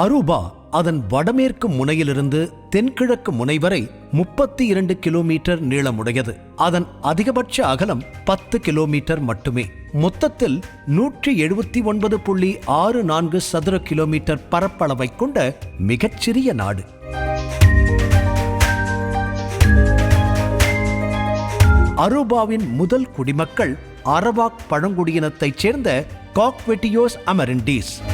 அரூபா அதன் வடமேற்கு முனையிலிருந்து தென்கிழக்கு முனை வரை முப்பத்தி இரண்டு கிலோமீட்டர் நீளமுடையது. அதன் அதிகபட்ச அகலம் பத்து கிலோமீட்டர் மட்டுமே. மொத்தத்தில் நூற்றி எழுபத்தி ஒன்பது புள்ளி ஆறு நான்கு சதுர கிலோமீட்டர் பரப்பளவை கொண்ட மிகச்சிறிய நாடு. அரூபாவின் முதல் குடிமக்கள் அரவாக் பழங்குடியினத்தைச் சேர்ந்த காக்வெட்டியோஸ் அமரிண்டீஸ்.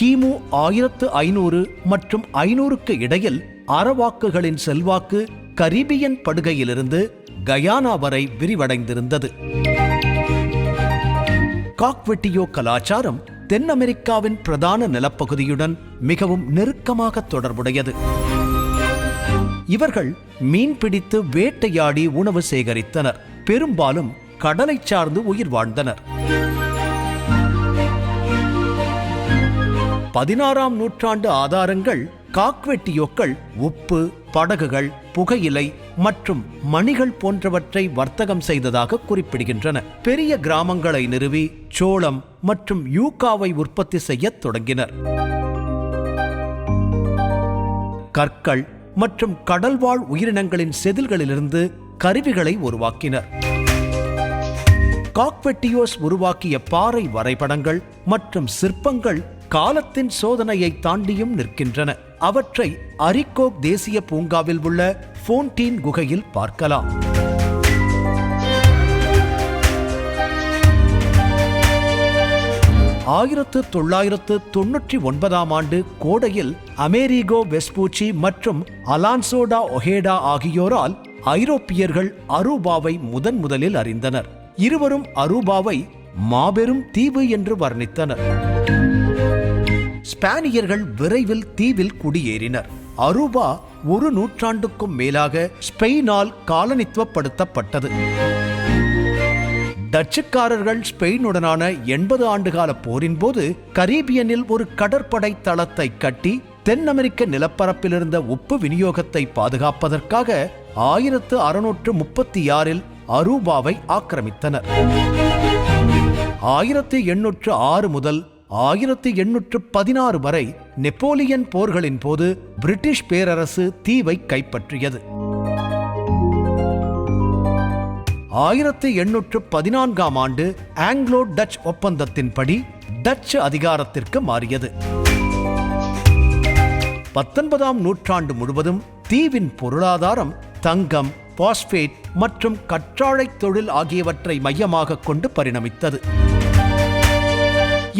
கிமு ஆயிரத்து ஐநூறு மற்றும் ஐநூறுக்கு இடையில் அரவாக்குகளின் செல்வாக்கு கரீபியன் படுகையிலிருந்து கயானா வரை விரிவடைந்திருந்தது. காக்வெட்டியோ கலாச்சாரம் தென் அமெரிக்காவின் பிரதான நிலப்பகுதியுடன் மிகவும் நெருக்கமாக தொடர்புடையது. இவர்கள் மீன் பிடித்து வேட்டையாடி உணவு சேகரித்தனர். பெரும்பாலும் கடலை சார்ந்து உயிர் வாழ்ந்தனர். பதினாறாம் நூற்றாண்டு ஆதாரங்கள் காக்வெட்டியோக்கள் உப்பு படகுகள் புகையிலை மற்றும் மணிகள் போன்றவற்றை வர்த்தகம் செய்ததாக குறிப்பிடுகின்றன. பெரிய கிராமங்களை நிறுவி சோளம் மற்றும் யூகாவை உற்பத்தி செய்யத் தொடங்கினர். கற்கள் மற்றும் கடல்வாழ் உயிரினங்களின் செதில்களிலிருந்து கருவிகளை உருவாக்கினர். காக்வெட்டியோஸ் உருவாக்கிய பாறை வரைபடங்கள் மற்றும் சிற்பங்கள் காலத்தின் சோதனையை தாண்டியும் நிற்கின்றன. அவற்றை அரிகோக் தேசிய பூங்காவில் உள்ள ஃபோன்டீன் குகையில் பார்க்கலாம். ஆயிரத்து தொள்ளாயிரத்து தொன்னூற்றி ஒன்பதாம் ஆண்டு கோடையில் அமெரிகோ வெஸ்பூச்சி மற்றும் அலான்சோடா ஒஹேடா ஆகியோரால் ஐரோப்பியர்கள் அரூபாவை முதன் முதலில் அறிந்தனர். இருவரும் அரூபாவை மாபெரும் தீவு என்று வர்ணித்தனர். ஸ்பானியர்கள் விரைவில் தீவில் குடியேறினர். அரூபா ஒரு நூற்றாண்டுக்கும் மேலாக ஸ்பெயினால் காலனித்துவப்படுத்தப்பட்டது. டச்சுக்காரர்கள் ஸ்பெயினுடனான எண்பது ஆண்டுகால போரின் போது கரீபியனில் ஒரு கடற்படை தளத்தை கட்டி தென் அமெரிக்க நிலப்பரப்பில் இருந்த உப்பு விநியோகத்தை பாதுகாப்பதற்காக ஆயிரத்து அறுநூற்று முப்பத்தி ஆறில் அரூபாவை ஆக்கிரமித்தனர். ஆயிரத்தி எண்ணூற்று ஆறு முதல் ஆயிரத்தி எண்ணூற்று பதினாறு வரை நெப்போலியன் போர்களின் போது பிரிட்டிஷ் பேரரசு தீவை கைப்பற்றியது. ஆயிரத்தி எண்ணூற்று பதினான்காம் ஆண்டு ஆங்கிலோ டச் ஒப்பந்தத்தின்படி டச்சு அதிகாரத்திற்கு மாறியது. பத்தொன்பதாம் நூற்றாண்டு முழுவதும் தீவின் பொருளாதாரம் தங்கம் பாஸ்பேட் மற்றும் கற்றாழை தொழில் ஆகியவற்றை மையமாக கொண்டு பரிணமித்தது.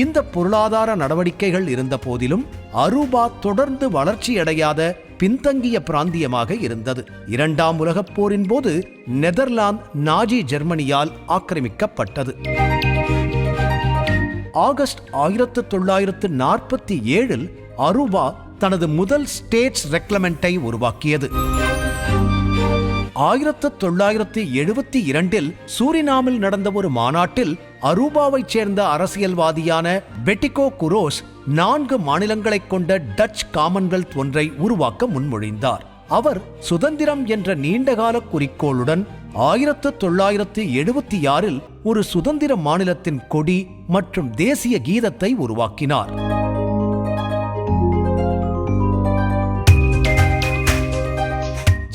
இந்த பொருளாதார நடவடிக்கைகள் இருந்த போதிலும் அரூபா தொடர்ந்து வளர்ச்சியடையாத பின்தங்கிய பிராந்தியமாக இருந்தது. இரண்டாம் உலகப் போரின் போது நெதர்லாந்து நாஜி ஜெர்மனியால் ஆக்கிரமிக்கப்பட்டது. ஆகஸ்ட் ஆயிரத்து தொள்ளாயிரத்து நாற்பத்தி ஏழில் அரூபா தனது முதல் ஸ்டேட்ஸ் ரெக்லமெண்டை உருவாக்கியது. ஆயிரத்து தொள்ளாயிரத்து எழுபத்தி இரண்டில் சூரினாமில் நடந்த ஒரு மாநாட்டில் அரூபாவைச் சேர்ந்த அரசியல்வாதியான பெட்டிகோ குரோஸ் நான்கு மாநிலங்களைக் கொண்ட டச் காமன்வெல்த் ஒன்றை உருவாக்க முன்மொழிந்தார். அவர் சுதந்திரம் என்ற நீண்டகால குறிக்கோளுடன் ஆயிரத்து தொள்ளாயிரத்து எழுபத்தி ஆறில் ஒரு சுதந்திர மாநிலத்தின் கொடி மற்றும் தேசிய கீதத்தை உருவாக்கினார்.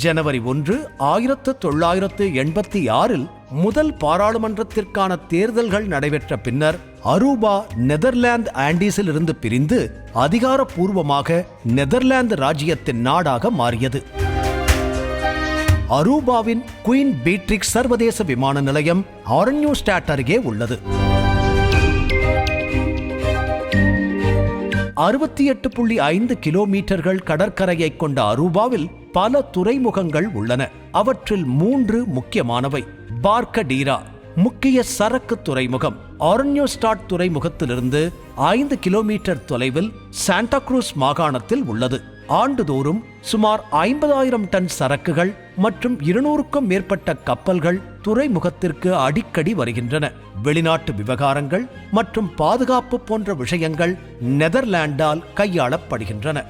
ஜனவரி ஒன்று ஆயிரத்து தொள்ளாயிரத்து எண்பத்தி ஆறில் முதல் பாராளுமன்றத்திற்கான தேர்தல்கள் நடைபெற்ற பின்னர் அரூபா நெதர்லாந்து ஆண்டீஸில் இருந்து பிரிந்து அதிகாரப்பூர்வமாக நெதர்லாந்து ராஜ்யத்தின் நாடாக மாறியது. அரூபாவின் குயின் பீட்ரிக் சர்வதேச விமான நிலையம் ஆரண்யூ ஸ்டாட் அருகே உள்ளது. அறுபத்தி எட்டு புள்ளி ஐந்து கிலோமீட்டர்கள் கடற்கரையை கொண்ட அரூபாவில் பல துறைமுகங்கள் உள்ளன. அவற்றில் மூன்று முக்கியமானவை. பார்க்கடீரா முக்கிய சரக்கு துறைமுகம். ஆரண்யோஸ்டாட் துறைமுகத்திலிருந்து ஐந்து கிலோமீட்டர் தொலைவில் சாண்டா குரூஸ் மாகாணத்தில் உள்ளது. ஆண்டுதோறும் சுமார் ஐம்பதாயிரம் டன் சரக்குகள் மற்றும் இருநூறுக்கும் மேற்பட்ட கப்பல்கள் துறைமுகத்திற்கு அடிக்கடி வருகின்றன. வெளிநாட்டு விவகாரங்கள் மற்றும் பாதுகாப்பு போன்ற விஷயங்கள் நெதர்லாண்டால் கையாளப்படுகின்றன.